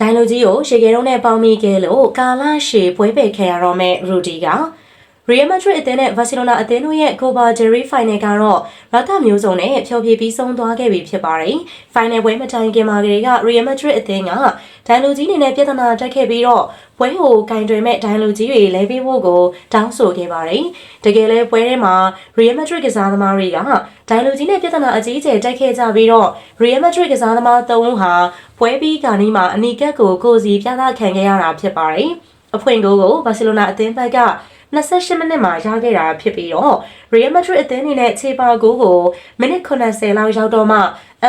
ဒိုင်လိုကြီးကိုရှေကဲတုံးနဲ့ပေါင်းမိခဲ့လို့ကာလာရှေပွဲပယ်ခဲ့ရတော့မဲ့ရူဒီကရီယယ်မက်ဒရစ်အသင်းနဲ့ဘာစီလိုနာအသင်းတို့ရဲ့ကိုပါဂျယ်ရီဖိုင်နယ်ကတော့ ရသမျိုးစုံနဲ့ဖျော်ဖြေပြီးဆုံးသွားခဲ့ပြီဖြစ်ပါတယ်။ဖိုင်နယ်ပွဲမတိုင်ခင်မှာကလေးကရီယယ်မက်ဒရစ်အသင်းကဒိုင်လိုကြီးအနေနဲ့ပြဿနာတက်ခဲ့ပြီးတော့ပွဲကိုကင်တွယ်မဲ့ဒိုင်လိုကြီးတွေလဲပေးဖို့ကိုတောင်းဆိုခဲ့ပါတယ်။တကယ်လဲပွဲထဲမှာရီယယ်မက်ဒရစ်ကစားသမားတွေကဒိုင်လိုကြီးနဲ့ပြဿနာအကြီးအကျယ်တက်ခဲ့ကြပြီးတော့ရီယယ်မက်ဒရစ်ကစားသမား၃ဦးဟာပွဲပြီးကနေ့မှာအနီကက်ကိုကိုစီပြသခံခဲ့ရတာဖြစ်ပါတယ်။အဖွင့်ဂိုးကိုဘာစီလိုနာအသင်းဘက်က 28မိနစ်မှာရခဲ့တာဖြစ်ပြီးတော့ Real Madrid အသင်းအနေနဲ့ခြေပါဂိုးကိုမိနစ်80လောက်ရောက်တော့မှ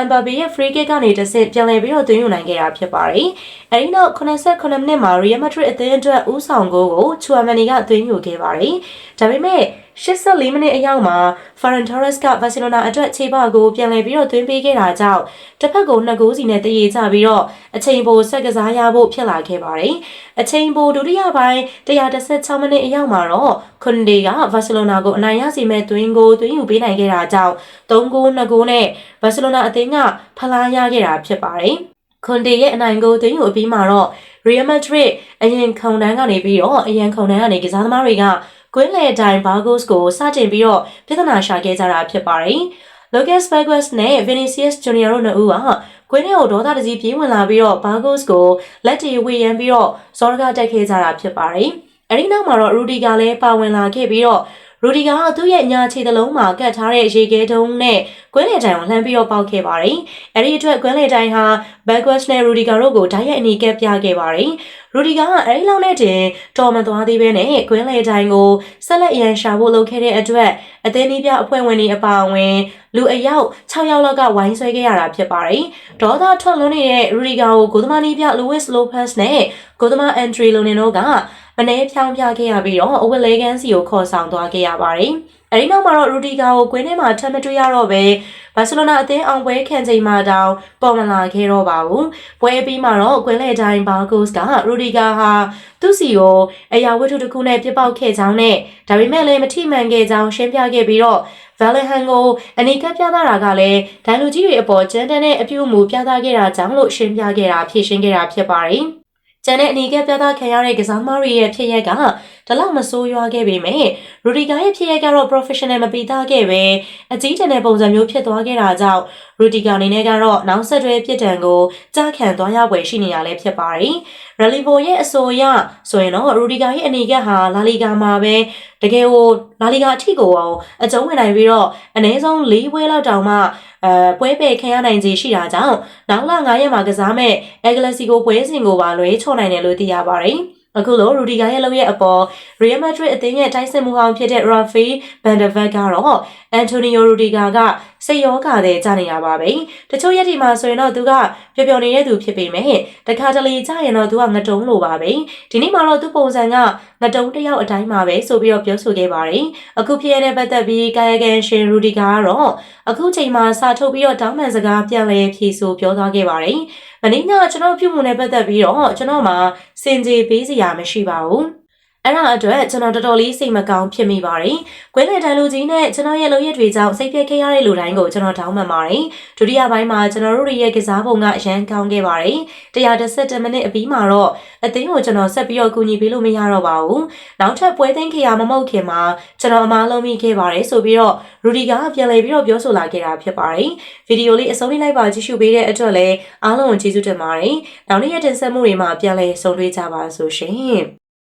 Mbappe ရဲ့ free kick ကနေတစ်ဆင့်ပြန်လည်ပြီးတော့သွင်းယူနိုင်ခဲ့တာဖြစ်ပါတယ်။အဲဒီနောက်89မိနစ်မှာ Real Madrid အသင်းအတွက်ဦးဆောင်ဂိုးကို Chouamani ကသွင်းယူခဲ့ပါတယ်။ဒါပေမဲ့84မိနစ်အရောက်မှာ Ferran Torres က Barcelona အတွက်ခြေပါကိုပြန်လည်ပြီးတော့သွင်းပေးခဲ့တာကြောင့်တစ်ဖက်ကို2ဂိုးစီနဲ့တည်ရကြပြီးတော့အချိန်ပိုဆက်ကစားရဖို့ဖြစ်လာခဲ့ပါတယ်။အချိန်ပိုဒုတိယပိုင်း116မိနစ်အရောက်မှာတော့ခွန်ဒေက Barcelona ကိုအနိုင်ရစီမဲ့သွင်းကိုသွင်းယူပေးနိုင်ခဲ့တာကြောင့်3ဂိုး2ဂိုးနဲ့ Barcelona အသင်းကဖလားရခဲ့တာဖြစ်ပါတယ်။ခွန်ဒေရဲ့အနိုင်ကိုသွင်းယူအပြီးမှာတော့ Real Madrid အရင်ခုံတန်းကနေပြီးတော့အရင်ခုံတန်းကနေကစားသမားတွေကကွင်းလေတိုင်းဘာဂိုစ်ကိုစတင်ပြီးတော့ပြဿနာရှာခဲ့ကြတာဖြစ်ပါတယ်။ Lucas Vegas နဲ့ Vinicius Junior တို့နှစ်ဦးကကွင်းထဲကိုဒေါသတကြီးပြေးဝင်လာပြီးတော့ဘာဂိုစ်ကိုလက်တီဝေရန်ပြီးတော့စောရကတက်ခဲ့ကြတာဖြစ်ပါတယ်။အဲဒီနောက်မှာတော့ရူဒီကလည်းပါဝင်လာခဲ့ပြီးတော့ ရူဒီကာကသူ့ရဲ့ညာခြေသလုံးမှာကတ်ထားတဲ့ရေခဲတုံးနဲ့ကွင်းလေတိုင်ကိုလှမ်းပြီးတော့ပေါက်ခဲ့ပါတယ်။အဲဒီအတွက်ကွင်းလေတိုင်ဟာဘက်ကွက်စ်နဲ့ရူဒီကာတို့ကိုဓာတ်ရိုက်အနီးကပ်ပြခဲ့ပါတယ်။ရူဒီကာကအဲဒီလောက်နဲ့တင်တော်မသွားသေးပဲနဲ့ကွင်းလေတိုင်ကိုဆက်လက်ရန်ရှာဖို့လုပ်ခဲ့တဲ့အတွက်အသင်းနီးပြအဖွဲ့ဝင်တွေအပါအဝင်လူအယောက်6ယောက်လောက်ကဝိုင်းဆွဲခဲ့ရတာဖြစ်ပါတယ်။ဒေါသထွက်လွန်းနေတဲ့ရူဒီကာကိုဂိုသမာနီးပြလူဝစ်လိုဖက်စ်နဲ့ဂိုသမာအန်ဒရီလိုနင်တို့က မနှဲဖြောင်းပြခဲ့ရပြီးတော့အဝက်လဲကန်စီကိုခေါ်ဆောင်သွားခဲ့ရပါတယ်။အဲဒီနောက်မှာတော့ရူဒီကာကိုကွင်းထဲမှာထပ်မတွေ့ရတော့ပဲဘာစီလိုနာအသင်းအောင်ပွဲခံချိန်မှာတောင်ပေါ်မလာခဲ့တော့ပါဘူး။ပွဲပြီးမှာတော့ကွင်းလေတိုင်းဘာဂိုစ်ကရူဒီကာဟာသူ့စီကိုအရာဝတ္ထုတစ်ခုနဲ့ပြစ်ပေါက်ခဲ့ကြောင်းနဲ့ဒါပေမဲ့လည်းမထိမှန်ခဲ့ကြောင်းရှင်းပြခဲ့ပြီးတော့ Valentine ကိုအနီကပ်ပြသတာကလည်းဒိုင်လူကြီးတွေအပေါ်ကျန်းတဲ့တဲ့အပြုအမူပြသခဲ့တာကြောင့်လို့ရှင်းပြခဲ့တာဖြည့်ရှင်းခဲ့တာဖြစ်ပါတယ်။ ကျန်တဲ့အနီကပြသခံရတဲ့ကစားသမားတွေရဲ့ဖြစ်ရက်ကတလောက်မဆိုးရွားခဲ့ပေမဲ့ရူဒီကာရဲ့ဖြစ်ရက်ကတော့ professional မပြီးသားခဲ့ပဲအကြီးတန်းတဲ့ပုံစံမျိုးဖြစ်သွားခဲ့တာကြောင့်ရူဒီကာအနေနဲ့ကတော့နောက်ဆက်တွဲပြစ်ဒဏ်ကိုကြားခံသွားရပွဲရှိနေရလဲဖြစ်ပါတယ်။ရလီဗိုရဲ့အဆိုအရဆိုရင်တော့ရူဒီကာရဲ့အနေကဟာလာလီဂါမှာပဲတကယ်ကိုလာလီဂါအထိကိုအောင်အကျုံးဝင်နိုင်ပြီးတော့အနည်းဆုံး၄ပွဲလောက်တောင်မှ အဲပွဲပယ်ခံရနိုင်ခြေရှိတာကြောင့်နောက်လ9ရက်မှာကစားမဲ့အက်ဂလက်စီကိုပွဲစဉ်ကိုပါလွဲချော့နိုင်တယ်လို့သိရပါတယ်။အခုလိုရူဒီဂါရဲ့လုပ်ရဲ့အပေါ် Real Madrid အသင်းရဲ့တိုက်စစ်မှုဟောင်းဖြစ်တဲ့ Rafael Van der Vaart ကတော့ Antonio Rudiger က စိတ်ရောဂါတဲ့ကြာနေရပါပဲ။တချို့ရက်ဒီမှာဆိုရင်တော့သူကပျော်ပျော်နေတဲ့သူဖြစ်ပေမဲ့တခါတလေကြာရင်တော့သူကငတုံးလိုပါပဲ။ဒီနေ့မှာတော့သူပုံစံကငတုံးတစ်ယောက်အတိုင်းပါပဲဆိုပြီးတော့ပြောဆိုခဲ့ပါတယ်။အခုဖြစ်ရတဲ့ပတ်သက်ပြီးကာယကံရှင် Rudiger ကတော့အခုချိန်မှာစာထုတ်ပြီးတော့တောင်းပန်စကားပြန်လည်ဖြေဆိုပြောသွားခဲ့ပါတယ်။မနေ့ကကျွန်တော်ပြုမှုနဲ့ပတ်သက်ပြီးတော့ကျွန်တော်မှာစင်ကြေပေးစရာမရှိပါဘူး။ အဲ့ဒါအတွက်ကျွန်တော်တော်တော်လေးစိတ်မကောင်းဖြစ်မိပါတယ်။ကွင်းလေတန်လူကြီးနဲ့ကျွန်တော်ရဲ့လုပ်ရက်တွေကြောင့်စိတ်ပြက်ခဲ့ရတဲ့လူတိုင်းကိုကျွန်တော်တောင်းပန်ပါတယ်။ဒုတိယပိုင်းမှာကျွန်တော်တို့ရဲ့ကစားပုံကအရန်ကောင်းခဲ့ပါတယ်။117မိနစ်အပြီးမှာတော့အသင်းကိုကျွန်တော်ဆက်ပြီးတော့ကူညီပေးလို့မရတော့ပါဘူး။နောက်ထပ်ပွဲသိမ်းခရာမမဟုတ်ခင်မှာကျွန်တော်အမားလုံးမိခဲ့ပါတယ်ဆိုပြီးတော့ရူဒီကပြန်လည်ပြီးတော့ပြောဆိုလာခဲ့တာဖြစ်ပါတယ်။ဗီဒီယိုလေးအဆုံးလေးလိုက်ပါကြည့်ရှုပေးတဲ့အတွက်လည်းအားလုံးကိုကျေးဇူးတင်ပါတယ်။နောက်နေ့ရက်တင်ဆက်မှုတွေမှာပြန်လည်ဆုံတွေ့ကြပါဆိုရှင်။